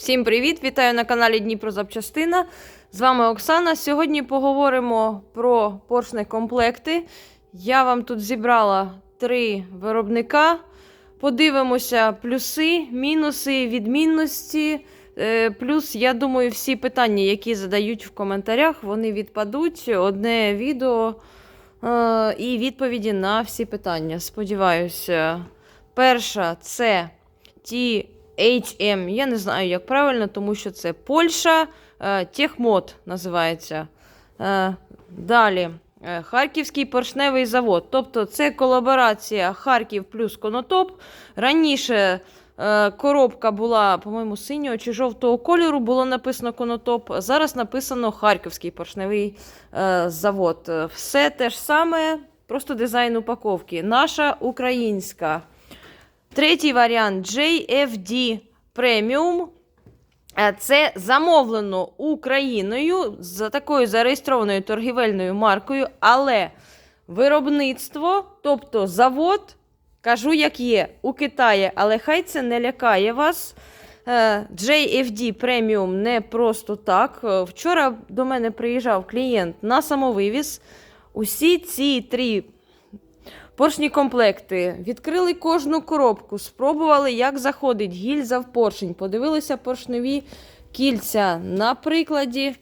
Всім привіт! Вітаю на каналі Дніпро Запчастина. З вами Оксана. Сьогодні поговоримо про поршне комплекти. Я вам тут зібрала три виробника. Подивимося плюси, мінуси, відмінності. Е, Плюс, я думаю, всі питання, які задають в коментарях, вони відпадуть. Одне відео е, і відповіді на всі питання. Сподіваюся. Перша це ті. HM, я не знаю, як правильно, тому що це Польща, е, Техмод називається. Е, Далі е, Харківський поршневий завод. Тобто це колаборація Харків плюс Конотоп. Раніше коробка була, по-моєму, синього чи жовтого кольору, було написано Конотоп. Зараз написано Харківський поршневий завод. Все те ж саме, просто дизайн упаковки. Наша українська. Третій варіант JFD Premium. Е, Це замовлено Україною за такою зареєстрованою торгівельною маркою, але виробництво, тобто завод, кажу, як є, у Китаї, але хай це не лякає вас. Е, JFD Premium не просто так. Е, Вчора до мене приїжджав клієнт на самовивіз. Усі ці три Поршні комплекти. Відкрили кожну коробку, спробували, як заходить гільза в поршень. Подивилися поршневі кільця. На прикладі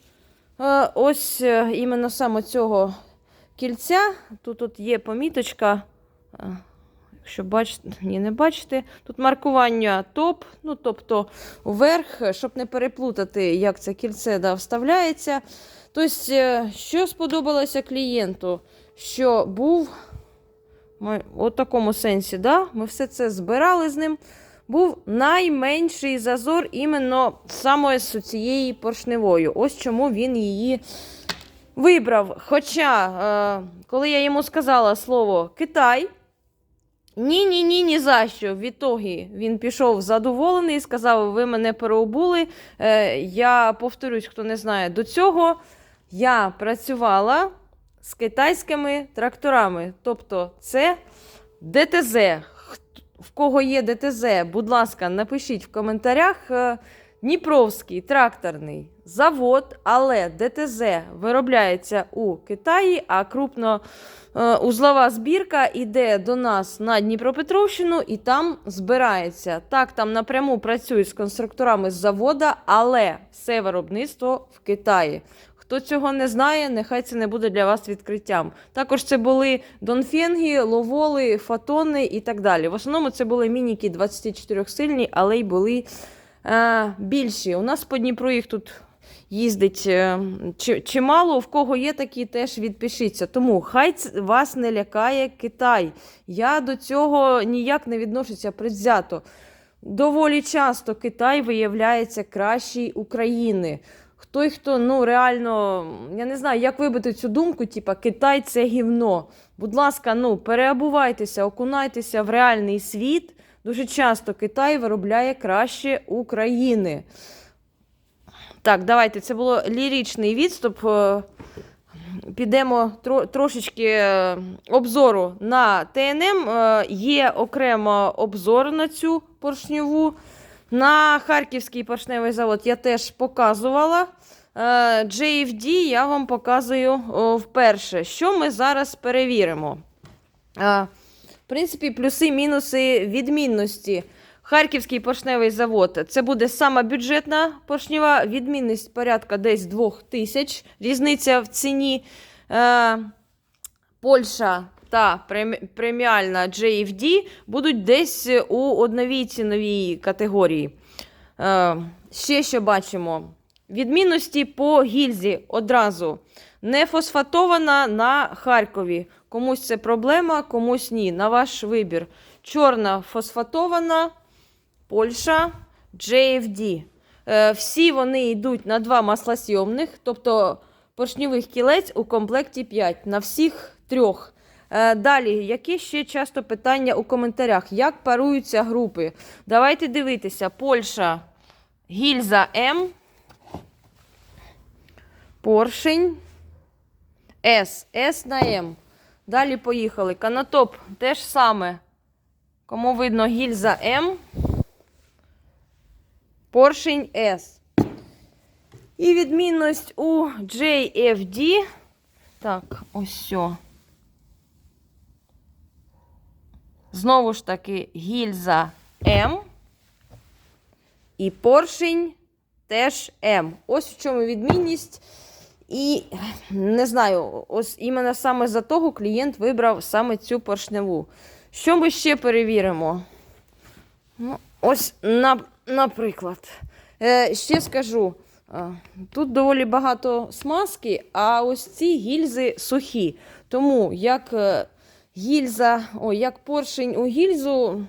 е, ось е, іменно саме цього кільця. Тут от є поміточка. е, Якщо бачите, ні, не бачите, тут маркування топ, ну тобто вверх, щоб не переплутати, як це кільце да, вставляється. Тобто, що сподобалося клієнту? Що був у такому сенсі, да? ми все це збирали з ним. Був найменший зазор іменно саме з цією поршневою. Ось чому він її вибрав. Хоча, е, коли я йому сказала слово Китай, ні, ні, ні, за що. Відтоді він пішов задоволений і сказав: ви мене переобули. Е, я повторюсь, хто не знає, до цього я працювала з китайськими тракторами. Тобто це ДТЗ. В кого є ДТЗ, будь ласка, напишіть в коментарях. Е, Дніпровський тракторний завод, але ДТЗ виробляється у Китаї, а крупно е, узлова збірка йде до нас на Дніпропетровщину і там збирається. Так, там напряму працюють з конструкторами з завода, але все виробництво в Китаї. Хто цього не знає, нехай це не буде для вас відкриттям. Також це були донфенги, ловоли, фотони і так далі. В основному це були мініки 24 сильні, але й були е, більші. У нас по Дніпру їх тут їздить е, чимало. В кого є такі, теж відпишіться. Тому хай вас не лякає Китай. Я до цього ніяк не відношуся предвзято. Доволі часто Китай виявляється кращий України. Хто хто ну реально, я не знаю, як вибити цю думку, типа Китай це гівно. Будь ласка, ну переобувайтеся, окунайтеся в реальний світ. Дуже часто Китай виробляє краще України. Так, давайте. Це було ліричний відступ. Е, Підемо тро, трошечки е, обзору на ТНМ. Е, Є окремо обзор на цю поршньову. На Харківський поршневий завод я теж показувала. Е, JFD я вам показую вперше. Що ми зараз перевіримо? Е, В принципі, плюси, мінуси, відмінності. Харківський поршневий завод. Це буде сама бюджетна поршнева, відмінність порядка десь 2 тисяч. Різниця в ціні. Е, Польща та преміальна JFD будуть десь у одновій ціновій категорії. Е, ще що бачимо. Відмінності по гільзі одразу. Не фосфатована на Харкові. Комусь це проблема, комусь ні. На ваш вибір. Чорна фосфатована, Польща, JFD. Е, всі вони йдуть на два маслосйомних, тобто поршньових кілець у комплекті 5 на всіх трьох. Е, Далі, які ще часто питання у коментарях? Як паруються групи? Давайте дивитися. Польща, гільза М, поршень, С, С на М. Далі поїхали. Канатоп теж саме. Кому видно гільза М. поршень S. І відмінність у JFD. Так, ось все. Знову ж таки, гільза М. І поршень теж М. Ось в чому відмінність. І не знаю, ось іменно саме за того клієнт вибрав саме цю поршневу. Що ми ще перевіримо? Ну, ось, на, наприклад, е, ще скажу. е, Тут доволі багато смазки, а ось ці гільзи сухі. Тому як е, гільза, ой, як поршень у гільзу,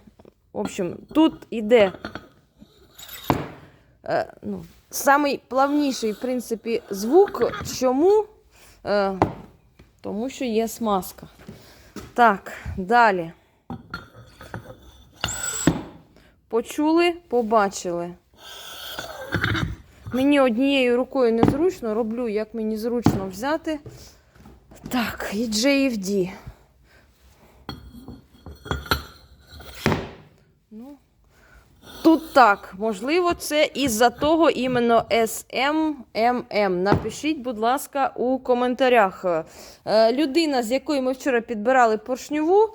в общем, тут іде е, ну, самий плавніший, в принципі, звук. Чому? Е, тому що є смазка. Так, далі. Почули, побачили. Мені однією рукою незручно, роблю, як мені зручно взяти. Так, і JFD. Тут так, можливо, це із-за того іменно SMMM. Напишіть, будь ласка, у коментарях. Е, людина, з якою ми вчора підбирали поршньову,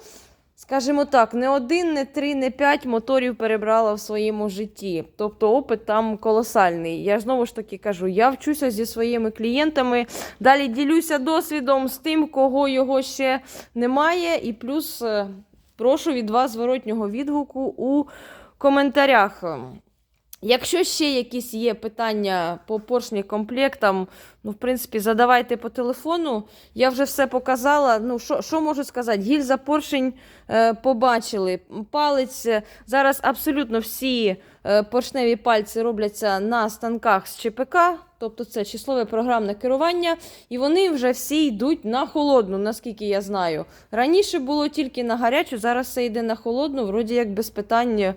скажімо так, не один, не три, не п'ять моторів перебрала в своєму житті. Тобто опит там колосальний. Я знову ж таки кажу, я вчуся зі своїми клієнтами. Далі ділюся досвідом з тим, кого його ще немає. І плюс е, прошу від вас зворотнього відгуку у коментарях. Якщо ще якісь є питання по поршні комплектам, ну, в принципі, задавайте по телефону. Я вже все показала. Ну, що, що можу сказати? Гільза поршень е, побачили. Палець. е, Зараз абсолютно всі е, поршневі пальці робляться на станках з ЧПК, тобто це числове програмне керування, і вони вже всі йдуть на холодну, наскільки я знаю. Раніше було тільки на гарячу, зараз все йде на холодну, вроді як без питань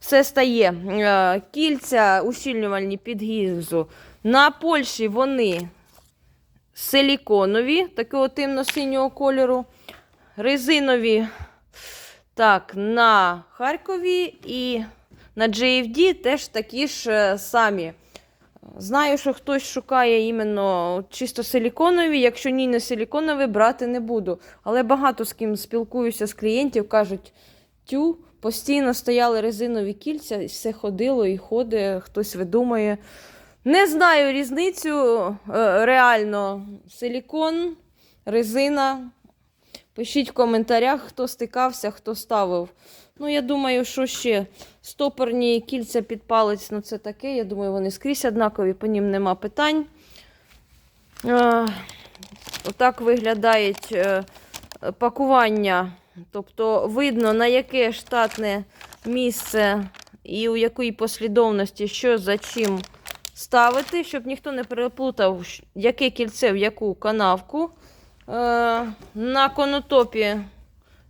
все стає. Е, Кільця ущільнювальні під гільзу. На Польщі вони силіконові, такого темно-синього кольору. Резинові так, на Харкові і на JFD теж такі ж е, самі. Знаю, що хтось шукає іменно чисто силіконові. Якщо ні, не силіконові, брати не буду. Але багато з ким спілкуюся з клієнтів, кажуть, тю, постійно стояли резинові кільця, і все ходило і ходить, хтось видумає. Не знаю різницю. е, Реально, силікон, резина. Пишіть в коментарях, хто стикався, хто ставив. Ну, я думаю, що ще стопорні кільця під палець, ну це таке. Я думаю, вони скрізь однакові, по ним нема питань. Отак виглядають е, пакування. Тобто видно, на яке штатне місце і у якій послідовності, що за чим ставити, щоб ніхто не переплутав, яке кільце в яку канавку. Е, на конотопі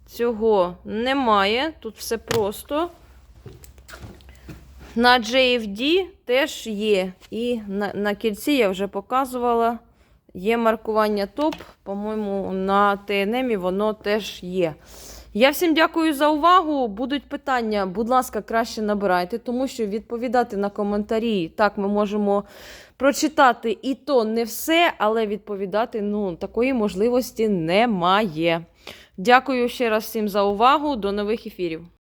цього немає. Тут все просто. На JFD теж є. І на, на кільці я вже показувала. Є маркування топ. По-моєму, на ТНМ воно теж є. Я всім дякую за увагу. Будуть питання, будь ласка, краще набирайте, тому що відповідати на коментарі так ми можемо прочитати і то не все, але відповідати ну, такої можливості немає. Дякую ще раз всім за увагу. До нових ефірів.